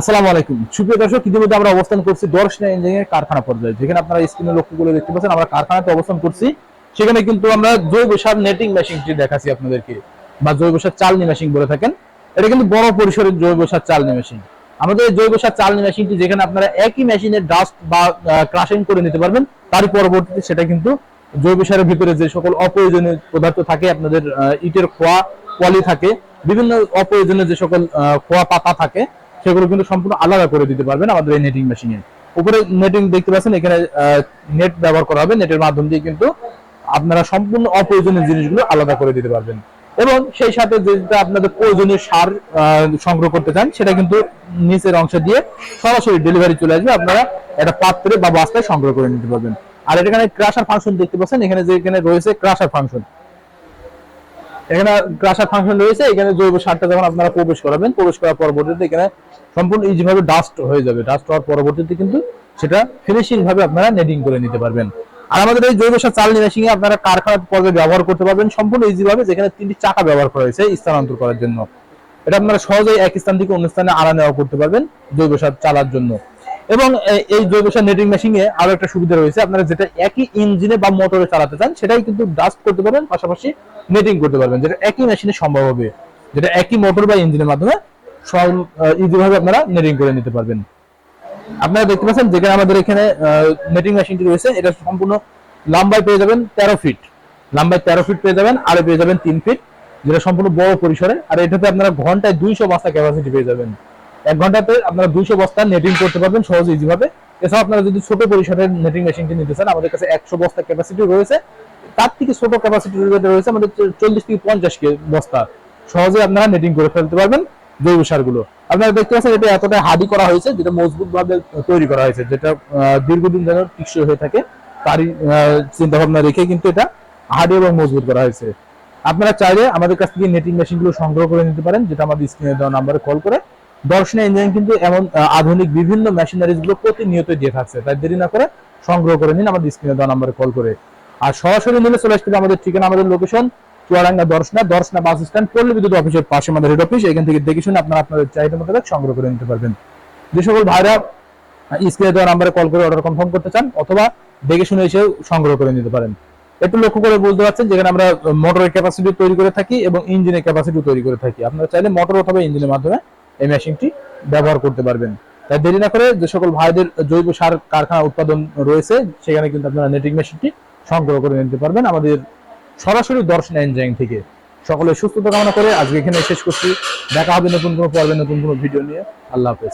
আসসালামু আলাইকুম। সুপ্রিয় দর্শক, ইতিমধ্যে আমরা অবস্থান করছি দর্শনা ইঞ্জিনিয়ারিং কারখানা পর্যায়ে। যেখানে আপনারা স্ক্রিনে লক্ষ্য করে দেখতে পাচ্ছেন, আমরা কারখানাতে অবস্থান করছি। সেখানে কিন্তু আমরা জৈব সার নেটিং মেশিনটি দেখাচ্ছি আপনাদেরকে, বা জৈব সার চালনি মেশিন বলে থাকেন। এটা কিন্তু বড় পরিসরের জৈব সার চালনি মেশিন আমাদের জৈব সার চালনি মেশিনটি যেখানে আপনারা একই মেশিনে ডাস্ট বা ক্রাশিং করে নিতে পারবেন, তারই পরবর্তীতে সেটা কিন্তু জৈব সারের ভিতরে যে সকল অপ্রয়োজনীয় পদার্থ থাকে, আপনাদের ইটের খোয়া, পলি থাকে, বিভিন্ন অপ্রয়োজনীয় যে সকল খোয়া পাতা থাকে সেগুলো কিন্তু সম্পূর্ণ আলাদা করে দিতে পারবেন আমাদের এই নেটিং মেশিনে উপরে নেটিং দেখতে পাচ্ছেন, এখানে নেট ব্যবহার করা হবে নেটের মাধ্যম দিয়ে কিন্তু আপনারা সম্পূর্ণ অপ্রয়োজনীয় জিনিসগুলো আলাদা করে দিতে পারবেন। এবং সেই সাথে যেটা আপনাদের প্রয়োজনীয় সার সংগ্রহ করতে চান, সেটা কিন্তু নিচের অংশ দিয়ে সরাসরি ডেলিভারি চলে আসবে। আপনারা একটা পাত্রে বা বাস্তায় সংগ্রহ করে নিতে পারবেন। আর এখানে ক্রাশার ফাংশন দেখতে পাচ্ছেন, এখানে যে এখানে রয়েছে ক্রাশার ফাংশন এখানে ক্রাশার ফাংশন রয়েছে, এখানে জৈব সারটা যখন আপনারা প্রবেশ করাবেন, প্রবেশ করার পরবর্তীতে এখানে সম্পূর্ণ ইজিভাবে ডাস্ট হয়ে যাবে। ডাস্ট হওয়ার পরবর্তীতে কিন্তু সেটা ফিনিশিং ভাবে আপনারা নেডিং করে নিতে পারবেন। আর আমাদের এই জৈব সার চালনি মেশিনে আপনারা কারখানা পর্যায়ে ব্যবহার করতে পারবেন, সম্পূর্ণ ইজি ভাবে যেখানে তিনটি চাকা ব্যবহার করা হয়েছে স্থানান্তর করার জন্য। এটা আপনারা সহজেই এক স্থান থেকে অন্য স্থানে আনা নেওয়া করতে পারবেন জৈব সার চালার জন্য। এবং এই জৈব সার নেটিং মেশিনে আরও একটা সুবিধা রয়েছে। আপনারা যেটা একই ইঞ্জিনে বা মোটরে চালাতে চান, সেটাই কিন্তু ডাস্ট করতে পারবেন, পাশাপাশি নেটিং করতে পারবেন, যেটা একই মেশিনে সম্ভব হবে। যেটা একই মোটর বা ইঞ্জিনের মাধ্যমে ইজি ভাবে আপনারা নেটিং করে নিতে পারবেন। আপনারা দেখতে পাচ্ছেন যেখানে আমাদের এখানে নেটিং মেশিনটি রয়েছে, এটা সম্পূর্ণ লম্বায় পেয়ে যাবেন তেরো ফিট লম্বায় তেরো ফিট পেয়ে যাবেন, আর পেয়ে যাবেন তিন ফিট যেটা সম্পূর্ণ বড় পরিসরে। আর এটাতে আপনারা ঘন্টায় দুইশো বস্তা ক্যাপাসিটি পেয়ে যাবেন। এক ঘন্টাতে আপনারা দুইশো বস্তা নেটিং করতে পারবেন সহজ ইজি ভাবে। এছাড়াও আপনারা যদি ছোট পরিসরের নেটিং মেশিনটি নিতে চান, আমাদের কাছে একশো বস্তা ক্যাপাসিটি রয়েছে। তার থেকে ছোট ক্যাপাসিটি রয়েছে আমাদের চল্লিশ থেকে পঞ্চাশ বস্তা। সহজে আপনারা নেটিং করে ফেলতে পারবেন জৈব সারগুলো। আপনারা দেখতে পাচ্ছেন এটা এতটা হাডি করা হয়েছে, যেটা মজবুত ভাবে তৈরি করা হয়েছে, যেটা দীর্ঘদিন যেন টিকসই হয়ে থাকে, তারই চিন্তা ভাবনা রেখে কিন্তু এটা হাডি এবং মজবুত করা হয়েছে। আপনারা চাইলে আমাদের কাছ থেকে নেটিং মেশিনগুলো সংগ্রহ করে নিতে পারেন, যেটা আমাদের স্ক্রিনে দেওয়া নাম্বারে কল করে। দর্শনা ইঞ্জিনিয়ারিং কিন্তু এমন আধুনিক বিভিন্ন মেশিনারিজগুলো প্রতিনিয়ত দিয়ে থাকছে। তাই দেরি না করে সংগ্রহ করে নিন আমাদের স্ক্রিনে দেওয়া নাম্বারে কল করে। আর সরাসরি নিলে চলে আসতে আমাদের ঠিকানা, আমাদের location Chuadanga Darshana Darshana bus stand পল্লী বিদ্যুৎ অফিসের পাশে আমাদের হেড অফিস এখান থেকে দেখে শুনে আপনারা আপনাদের চাহিদা মোতাবেক সংগ্রহ করে নিতে পারবেন। যে সকল ভাইরা স্ক্রিনে দেওয়া নাম্বারে কল করে অর্ডার কনফার্ম করতে চান, অথবা দেখে শুনে এসে সংগ্রহ করে নিতে পারেন। একটু লক্ষ্য করে বলতে পারছেন, যেখানে আমরা মোটরের ক্যাপাসিটি তৈরি করে থাকি এবং ইঞ্জিনের ক্যাপাসিটি তৈরি করে থাকি। আপনারা চাইলে মোটর অথবা ইঞ্জিনের মাধ্যমে এই মেশিনটি ব্যবহার করতে পারবেন। তাই দেরি না করে যে সকল ভাইদের জৈব সার কারখানা উৎপাদন রয়েছে, সেখানে কিন্তু আপনারা নেটিং মেশিনটি সংগ্রহ করে নিতে পারবেন আমাদের সরাসরি দর্শন এনজাইন থেকে। সকলে সুস্থতা কামনা করে আজকে এখানে শেষ করছি। দেখা হবে নতুন কোনো পর্বে, নতুন কোনো ভিডিও নিয়ে। আল্লাহ হাফেজ।